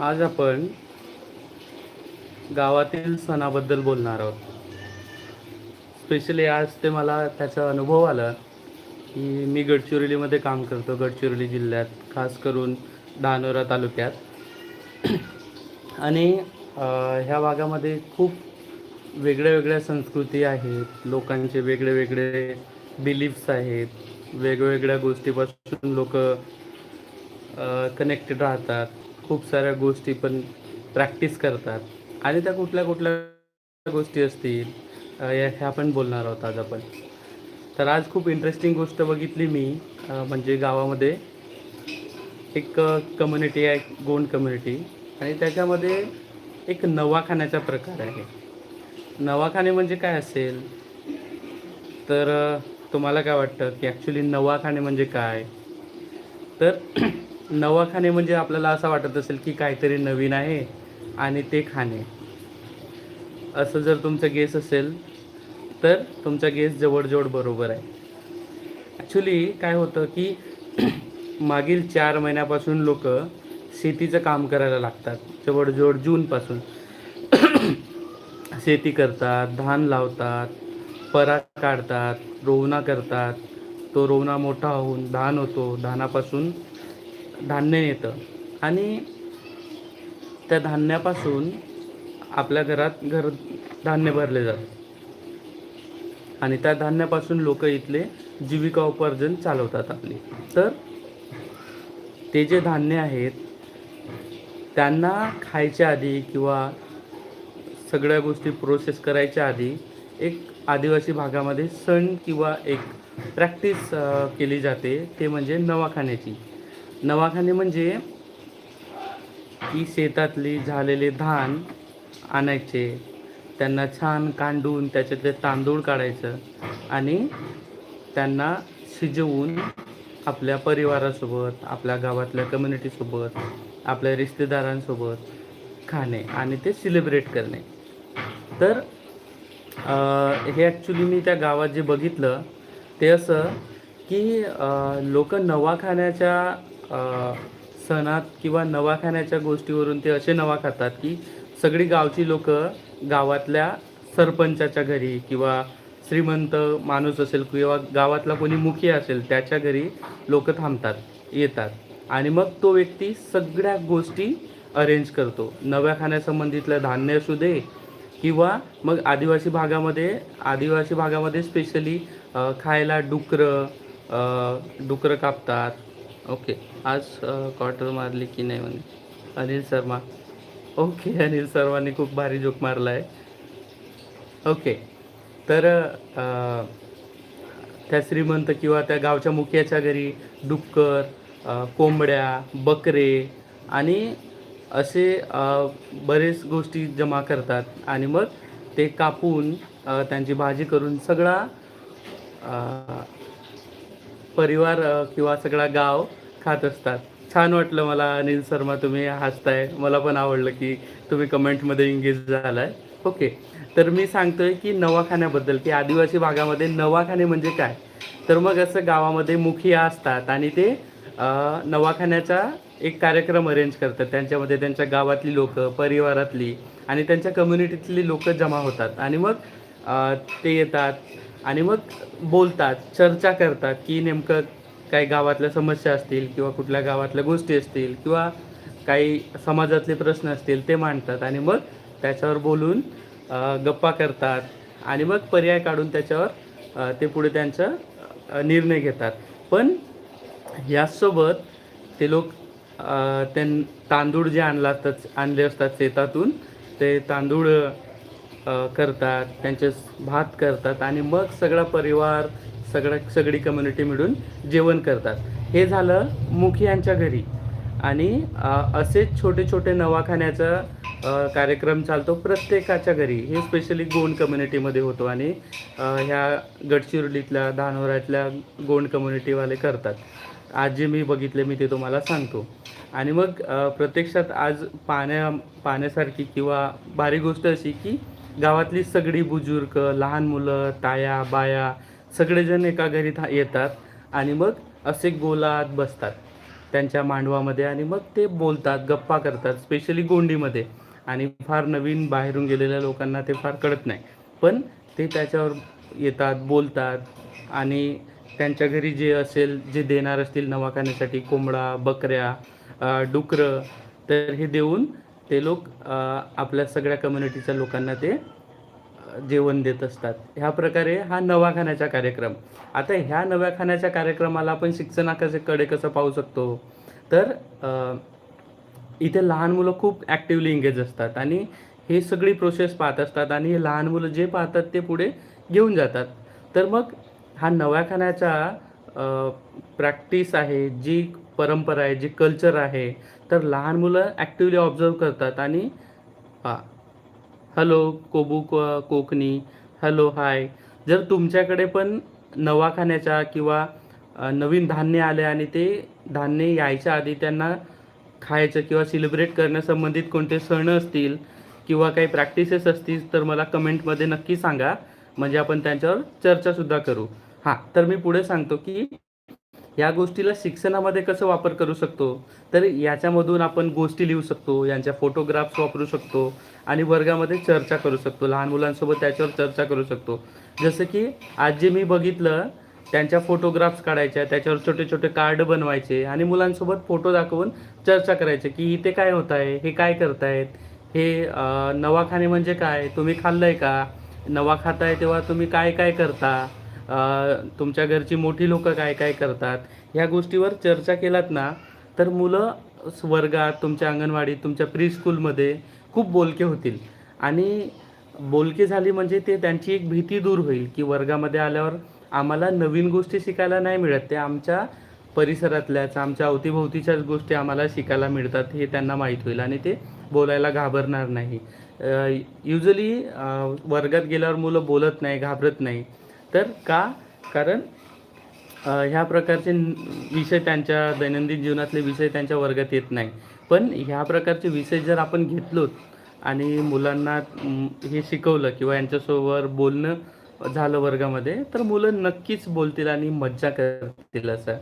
आज आपण गावातील सणाबद्दल बोलणार आहोत. स्पेशली आज ते मला त्याचा अनुभव आला की मी गडचिरोलीमध्ये काम करतो गडचिरोली जिल्ह्यात खास करून धानोरा तालुक्यात. आणि ह्या भागामध्ये खूप वेगळ्या वेगळ्या संस्कृती आहेत लोकांचे वेगळे वेगळे बिलीफ्स आहेत वेगवेगळ्या गोष्टीपासून लोक कनेक्टेड राहतात. खूप साऱ्या गोष्टी पण प्रॅक्टिस करतात. आणि त्या कुठल्या कुठल्या गोष्टी असतील ह्या पण बोलणार आहोत आज आपण. तर आज खूप इंटरेस्टिंग गोष्ट बघितली मी म्हणजे गावामध्ये एक कम्युनिटी आहे गोंड कम्युनिटी आणि त्याच्यामध्ये एक नवाखान्याचा प्रकार आहे. नवाखाने म्हणजे काय असेल? तर तुम्हाला काय वाटतं की ॲक्च्युली नवाखाने म्हणजे काय? तर नवाखाने म्हणजे आपल्याला असं वाटत असेल की काहीतरी नवीन आहे आणि ते खाणे. असं जर तुमचं गेस असेल तर तुमचा गेस जवळजवळ बरोबर आहे. ॲक्च्युली काय होतं की मागील चार महिन्यापासून लोक शेतीचं काम करायला लागतात. जवळजवळ जूनपासून. शेती करतात धान लावतात परा काढतात रोवणा करतात. तो रोवणा मोठा होऊन धान होतो. धानापासून धान्य येतं आणि त्या धान्यापासून आपल्या घरात घर धान्य भरले जातं. आणि त्या धान्यापासून लोक इथले जीविका उपार्जन चालवतात आपले. तर ते जे धान्य आहेत त्यांना खायच्या आधी किंवा सगळ्या गोष्टी प्रोसेस करायच्या आधी एक आदिवासी भागामध्ये सण किंवा एक प्रॅक्टिस केली जाते. ते म्हणजे नवाखाण्याची नवाखाने म्हणजे की शेतातली झालेले धान आणायचे त्यांना छान कांडून त्याच्यातले तांदूळ काढायचं आणि त्यांना शिजवून आपल्या परिवारासोबत आपल्या गावातल्या कम्युनिटीसोबत आपल्या रिश्तेदारांसोबत खाणे आणि ते सेलिब्रेट करणे. तर हे ॲक्च्युली मी त्या गावात जे बघितलं ते असं की लोक नवाखान्याच्या सणात किंवा नवाखान्याच्या गोष्टीवरून ते असे नवा खातात की सगळी गावची लोक गावातल्या सरपंचाच्या घरी किंवा श्रीमंत माणूस असेल किंवा गावातला कोणी मुखी असेल त्याच्या घरी लोक थांबतात येतात. आणि मग तो व्यक्ती सगळ्या गोष्टी अरेंज करतो. नव्या खाण्यासंबंधितलं धान्य असू दे किंवा मग आदिवासी भागामध्ये आदिवासी भागामध्ये स्पेशली खायला डुकरं डुकरं कापतात ओके. आज क्वार्टर मारली की नाही म्हणे? अनिल शर्मा. ओके अनिल शर्माने खूप भारी जोक मारला आहे. ओके. तर त्या श्रीमंत किंवा त्या गावच्या मुख्याच्या घरी डुक्कर कोंबड्या बकरे आणि असे बरेच गोष्टी जमा करतात आणि मग ते कापून त्यांची भाजी करून सगळा परिवार किंवा सगळा गाव खात असतात. छान वाटलं मला अनिल शर्मा तुम्ही हसताय. मला पण आवडलं की तुम्ही कमेंटमध्ये एंगेज झालाय. ओके. तर मी सांगतोय की नवाखान्याबद्दल की आदिवासी भागामध्ये नवाखाने म्हणजे काय? तर मग असं गावामध्ये मुखिया असतात आणि ते नवाखान्याचा एक कार्यक्रम अरेंज करतात. त्यांच्यामध्ये त्यांच्या गावातली लोक परिवारातली आणि त्यांच्या कम्युनिटीतली लोक जमा होतात. आणि मग ते येतात आणि मग बोलतात चर्चा करतात की नेमकं काही गावातल्या समस्या असतील किंवा कुठल्या गावातल्या गोष्टी असतील किंवा काही समाजातले प्रश्न असतील ते मांडतात आणि मग त्याच्यावर बोलून गप्पा करतात आणि मग पर्याय काढून त्याच्यावर ते पुढे त्यांचा निर्णय घेतात. पण यासोबत ते लोक त्यां तांदूळ जे आणला असतात आणले असतात शेतातून ते तांदूळ करतात त्यांचे भात करतात आणि मग सगळा परिवार सगळं सगळी कम्युनिटी मिळून जेवण करतात. हे झालं मुखियांच्या घरी. आणि असेच छोटे छोटे नवाखान्याचा कार्यक्रम चालतो प्रत्येकाच्या घरी. हे स्पेशली गोंड कम्युनिटीमध्ये होतो आणि ह्या गडचिरोलीतल्या धानोऱ्यातल्या गोंड कम्युनिटीवाले करतात. आज जे मी बघितले मी ते तुम्हाला सांगतो. आणि मग प्रत्यक्षात आज पाण्या पाण्यासारखी किंवा भारी गोष्ट अशी की गावातली सगळी बुजुर्ग लहान मुलं ताया बाया सगळेजण एका घरी था येतात आणि मग असे गोलात बसतात त्यांच्या मांडवामध्ये आणि मग ते बोलतात गप्पा करतात स्पेशली गोंडीमध्ये. आणि फार नवीन बाहेरून गेलेल्या लोकांना ते फार कळत नाही. पण ते त्याच्यावर येतात बोलतात आणि त्यांच्या घरी जे असेल जे देणार असतील नवाखान्यासाठी कोंबडा बकऱ्या डुकरं तर हे देऊन ते लोक आपल्या सगळ्या कम्युनिटीच्या लोकांना ते जेवण देत असतात. ह्या प्रकारे हा नवाखान्याचा कार्यक्रम. आता ह्या नव्याखान्याच्या कार्यक्रमाला आपण शिक्षणाकडे कसं पाहू शकतो? तर इथे लहान मुलं खूप ॲक्टिवली एंगेज असतात आणि हे सगळी प्रोसेस पाहत असतात आणि हे लहान मुलं जे पाहतात ते पुढे घेऊन जातात. तर मग हा नव्याखान्याचा प्रॅक्टिस आहे जी परंपरा आहे जी कल्चर आहे तर लहान मुलं ॲक्टिवली ऑब्झर्व करतात आणि हॅलो कोबू को कोकणी. Hello hi. जर तुमच्याकडे पण नवाखान्याच्या किंवा नवीन धान्य आले आणि ते धान्य यायच्या आधी त्यांना खायचं किंवा सेलिब्रेट करण्यासंबंधित कोणते सण असतील किंवा काही प्रॅक्टिसेस असतील तर मला कमेंटमध्ये नक्की सांगा. म्हणजे आपण त्यांच्यावर चर्चासुद्धा करू. हां तर मी पुढे सांगतो की या गोष्टीला शिक्षणामध्ये कसं वापर करू शकतो? तर याच्यामधून आपण गोष्टी लिहू शकतो यांच्या फोटोग्राफ्स वापरू शकतो आणि वर्गामध्ये चर्चा करू शकतो. लहान मुलांसोबत त्याच्यावर चर्चा करू शकतो. जसं की आज जे मी बघितलं त्यांच्या फोटोग्राफ्स काढायच्या त्याच्यावर छोटे छोटे कार्ड बनवायचे आणि मुलांसोबत फोटो दाखवून चर्चा करायचे की इथे काय होत आहे हे काय करतायत हे नवाखाने म्हणजे काय तुम्ही खाल्लंय का? नवा खाताय तेव्हा तुम्ही काय काय करता? तुमच्या घरची मोठी लोकं काय काय करतात? ह्या गोष्टीवर चर्चा केलात ना तर मुलं वर्गात तुमच्या अंगणवाडीत तुमच्या प्री स्कूलमध्ये खूप बोलके होतील. आणि बोलके झाली म्हणजे ते त्यांची एक भीती दूर होईल की वर्गामध्ये आल्यावर आम्हाला नवीन गोष्टी शिकायला नाही मिळत. ते आमच्या परिसरातल्याच आमच्या अवतीभोवतीच्याच गोष्टी आम्हाला शिकायला मिळतात हे त्यांना माहीत होईल आणि ते बोलायला घाबरणार नाही. युजली वर्गात गेल्यावर मुलं बोलत नाही घाबरत नाही. तर का? कारण ह्या प्रकारचे विषय त्यांच्या दैनंदिन जीवनातले विषय त्यांच्या वर्गात येत नाही. पण ह्या प्रकारचे विषय जर आपण घेतलो आणि मुलांना हे शिकवलं किंवा यांच्यासोबत बोलणं झालं वर्गामध्ये तर मुलं नक्कीच बोलतील आणि मज्जा करतील असं.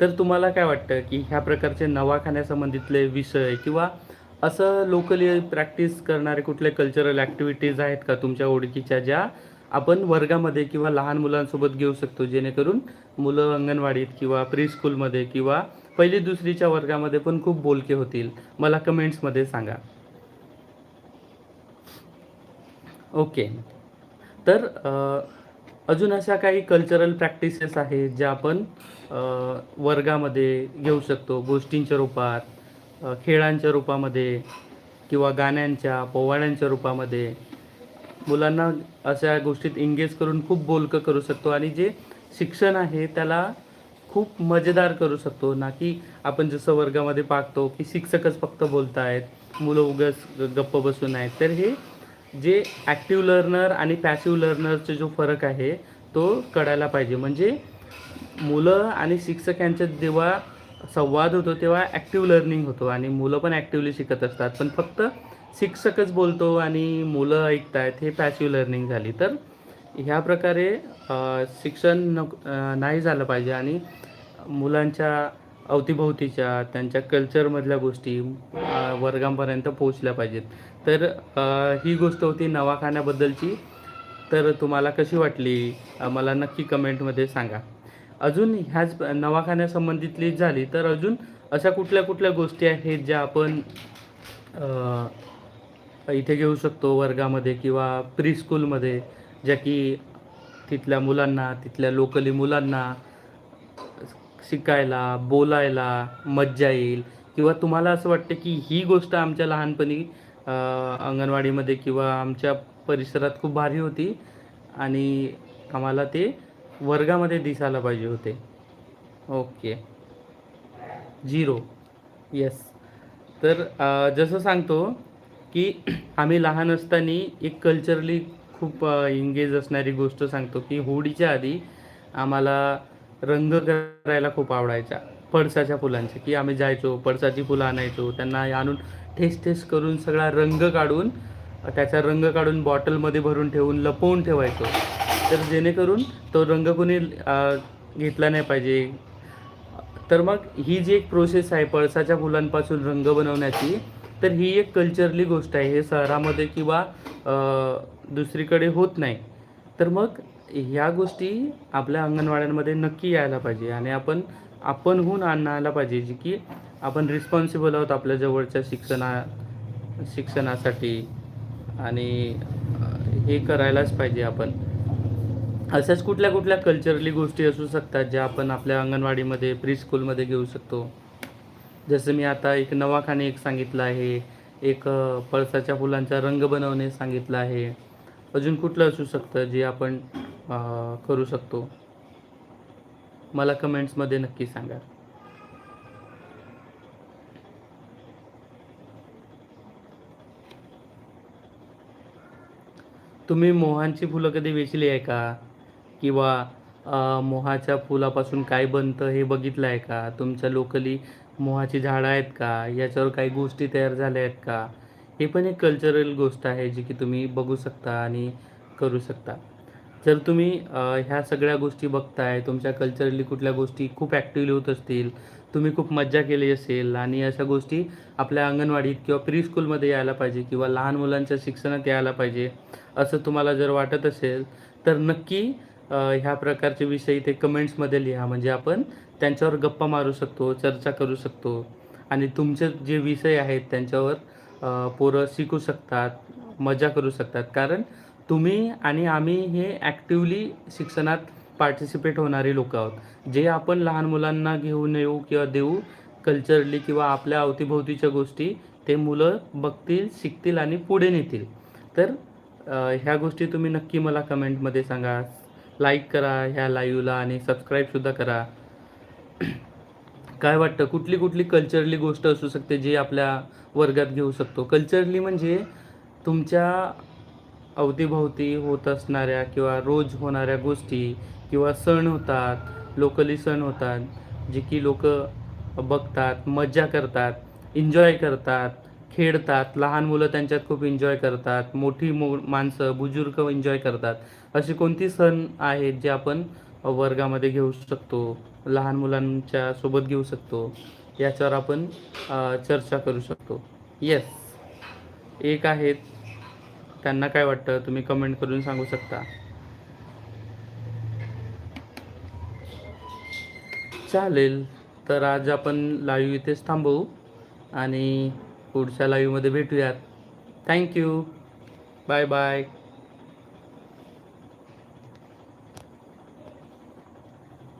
तर तुम्हाला काय वाटतं की ह्या प्रकारचे नवाखान्यासंबंधितले विषय किंवा असं लोकली प्रॅक्टिस करणारे कुठले कल्चरल ॲक्टिव्हिटीज आहेत का तुमच्या ओळखीच्या ज्या आपण वर्गामध्ये किंवा लहान मुलांसोबत घेऊ शकतो जेणेकरून मुलं अंगणवाडीत किंवा प्री स्कूलमध्ये किंवा पहिली दुसरीच्या वर्गामध्ये पण खूप बोलके होतील. मला कमेंट्समध्ये सांगा. ओके. तर अजून अशा काही कल्चरल प्रॅक्टिसेस आहेत ज्या आपण वर्गामध्ये घेऊ शकतो. गोष्टींच्या रूपात खेळांच्या रूपामध्ये किंवा गाण्यांच्या पोवाड्यांच्या रूपामध्ये. मुलांना अशा गोष्टीत एंगेज करून खूप बोलकं करू शकतो आणि जे शिक्षण आहे त्याला खूप मजेदार करू शकतो. ना की आपण जसं वर्गामध्ये पाहतो की शिक्षकच फक्त बोलत आहेत मुलं उगस गप्प बसून आहेत. तर हे जे ॲक्टिव्ह लर्नर आणि पॅसिव्ह लर्नरचे जो फरक आहे तो कळायला पाहिजे. म्हणजे मुलं आणि शिक्षक यांच्यात जेव्हा संवाद होतो तेव्हा ॲक्टिव्ह लर्निंग होतो. आणि मुलं पण ॲक्टिव्हली शिकत असतात. पण फक्त शिक्षकच बोलतो आणि मुलं ऐकतायत हे पॅसिव्ह लर्निंग झाली. तर ह्या प्रकारे शिक्षण नक नाही झालं पाहिजे आणि मुलांच्या अवतीभोवतीच्या त्यांच्या कल्चरमधल्या गोष्टी वर्गांपर्यंत पोहोचल्या पाहिजेत. तर ही गोष्ट होती नवाखान्याबद्दलची. तर तुम्हाला कशी वाटली? मला नक्की कमेंटमध्ये सांगा. अजून ह्याच नवाखान्यासंबंधितली झाली तर अजून अशा कुठल्या कुठल्या गोष्टी आहेत ज्या आपण इथे घेऊ शकतो वर्गामध्ये किंवा प्री स्कूलमध्ये ज्या की तिथल्या मुलांना तिथल्या लोकली मुलांना शिकायला बोलायला मज्जा येईल. किंवा तुम्हाला असं वाटतं की ही गोष्ट आमच्या लहानपणी अंगणवाडीमध्ये किंवा आमच्या परिसरात खूप भारी होती आणि आम्हाला ते वर्गामध्ये दिसायला पाहिजे होते. ओके. झिरो. येस तर जसं सांगतो की आम्ही लहान असताना एक कल्चरली खूप एंगेज असणारी गोष्ट सांगतो की होळीच्या आधी आम्हाला रंग करायला खूप आवडायचा. पळसाच्या फुलांचे की आम्ही जायचो पळसाची फुलं आणायचो त्यांना आणून ठेस ठेस करून सगळा रंग काढून त्याचा रंग काढून बॉटलमध्ये भरून ठेवून लपवून ठेवायचो. तर जेणेकरून तो रंग कोणी घेतला नाही पाहिजे. तर मग ही जी एक प्रोसेस आहे पळसाच्या फुलांपासून रंग बनवण्याची तर ही एक कल्चरली गोष्ट आहे. हे शहरामध्ये किंवा दुसरीकडे होत नाही. तर मग ह्या गोष्टी आपल्या अंगणवाड्यांमध्ये नक्की यायला पाहिजे आणि आपण आपणहून आणायला पाहिजे जी की आपण रिस्पॉन्सिबल आहोत आपल्या जवळच्या शिक्षणा शिक्षणासाठी आणि हे करायलाच पाहिजे आपण. अशाच कुठल्या कुठल्या कल्चरली गोष्टी असू शकतात ज्या आपण आपल्या अंगणवाडीमध्ये प्री स्कूलमध्ये घेऊ शकतो. जसं मी आता एक नवाखाने एक सांगितलं आहे एक पळसाच्या फुलांचा रंग बनवणे सांगितलं आहे. अजून कुठलं असू शकतं जे आपण करू शकतो? मला कमेंट्समध्ये नक्की सांगा. तुम्ही मोहांची फुलं कधी वेचली आहे का? किंवा मोहाच्या फुलापासून काय बनतं हे बघितलं आहे का? तुमच्या लोकली मोहाची झाडं आहेत का? याच्यावर काही गोष्टी तयार झाल्या आहेत का? हे पण एक कल्चरल गोष्ट आहे जी की तुम्ही बघू शकता आणि करू शकता. जर तुम्ही ह्या सगळ्या गोष्टी बघताय तुमच्या कल्चरली कुठल्या गोष्टी खूप ॲक्टिव्हली होत असतील तुम्ही खूप मज्जा केली असेल आणि अशा गोष्टी आपल्या अंगणवाडीत किंवा प्री स्कूलमध्ये यायला पाहिजे किंवा लहान मुलांच्या शिक्षणात यायला पाहिजे असं तुम्हाला जर वाटत असेल तर नक्की ह्या प्रकारचे विषय ते कमेंट्समध्ये लिहा. म्हणजे आपण त्यांच्यावर गप्पा मारू शकतो चर्चा करू शकतो. आणि तुमचे जे विषय आहेत त्यांच्यावर पोरं शिकू शकतात मजा करू शकतात. कारण तुम्ही आणि आम्ही हे ॲक्टिवली शिक्षणात पार्टिसिपेट होणारे लोक आहोत. जे आपण लहान मुलांना घेऊन येऊ किंवा देऊ कल्चरली किंवा आपल्या अवतीभोवतीच्या गोष्टी ते मुलं बघतील शिकतील आणि पुढे नेतील. तर ह्या गोष्टी तुम्ही नक्की मला कमेंटमध्ये सांगा. लाईक करा ह्या लाईव्हला आणि सबस्क्राईबसुद्धा करा. काय वाटतं? कुठली कुठली कल्चरली गोष्ट असू शकते जी आपल्या वर्गात घेऊ शकतो? कल्चरली म्हणजे तुमच्या अवतीभोवती होत असणाऱ्या किंवा रोज होणाऱ्या गोष्टी किंवा सण होतात लोकली सण होतात जे की लोक बघतात मज्जा करतात एन्जॉय करतात खेळतात. लहान मुलं त्यांच्यात खूप एन्जॉय करतात. मोठी मो माणसं बुजुर्ग एन्जॉय करतात. असे कोणती सण आहेत जे आपण वर्गामध्ये घेऊ शकतो? लहान मुलांच्या सोबत घेऊ शकतो. याच्यावर आपण चर्चा करू शकतो. येस एक आहेत. त्यांना काय वाटतं? तुम्ही कमेंट करून सांगू शकता. चालेल. तर आज आपण लाईव्ह इथेच थांबवू आणि पुढच्या लाईव्हमध्ये भेटूयात. Thank you bye bye